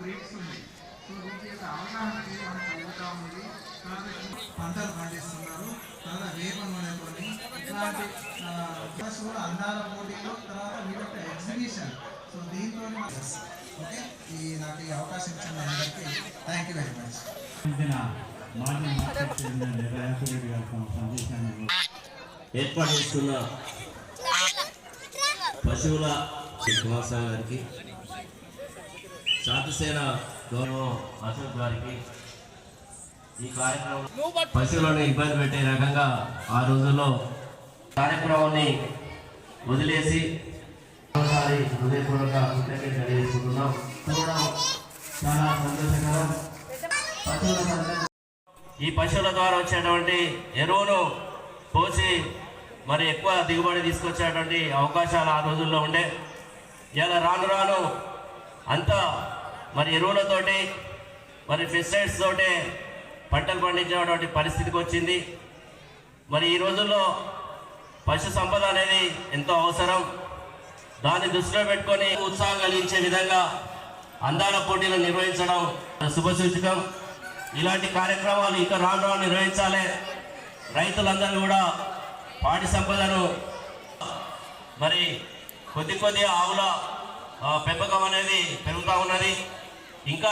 Breeds ఉన్నాయి. So వీటి యొక్క అవగాహన అనేది కలుగుతూ ఉంది. పంటలు పండిస్తున్నారు. తర్వాత వేప అనేటువంటి ఇట్లాంటి ప్లస్ కూడా అందాల పోటీలు తర్వాత వీళ్ళ ఎగ్జిబిషన్ సో దీంతో ఓకే? ఈ నాకు ఈ అవకాశం ఇచ్చిన అందరికీ థ్యాంక్ యూ వెరీ మచ్ మాజీ మార్కెట్ చైర్మన్ రేవంత్ గారు సందేశాన్ని ఏర్పాటు చేస్తున్న పశువుల కుమారస్వామి గారికి శాంతిసేన గౌరవం అశోక్ గారికి ఈ కార్యక్రమం పశువులను ఇబ్బంది పెట్టే రకంగా ఆ రోజుల్లో కార్యక్రమాన్ని వదిలేసి హృదయపూర్వక కృతజ్ఞత చూడడం చాలా సంతోషకరం. పశువుల ఈ పశువుల ద్వారా వచ్చేటువంటి ఎరువును పోసి మరి ఎక్కువ దిగుబడి తీసుకొచ్చేటువంటి అవకాశాలు ఆ రోజుల్లో ఉండే. ఇలా రాను రాను అంతా మరి ఎరువులతోటి మరి పెస్టిసైడ్స్ తోటే పంటలు పండించేటువంటి పరిస్థితికి వచ్చింది. మరి ఈ రోజుల్లో పశు సంపద అనేది ఎంతో అవసరం. దాన్ని దృష్టిలో పెట్టుకొని ఉత్సాహం కలిగించే విధంగా అందాల పోటీలు నిర్వహించడం శుభసూచకం ఇలాంటి కార్యక్రమాలు ఇంకా రాను రాను నిర్వహించాలి. రైతులందరూ కూడా పాడి సంపదను మరి కొద్ది కొద్ది ఆవుల పెంపకం అనేది పెరుగుతూ ఉన్నది. ఇంకా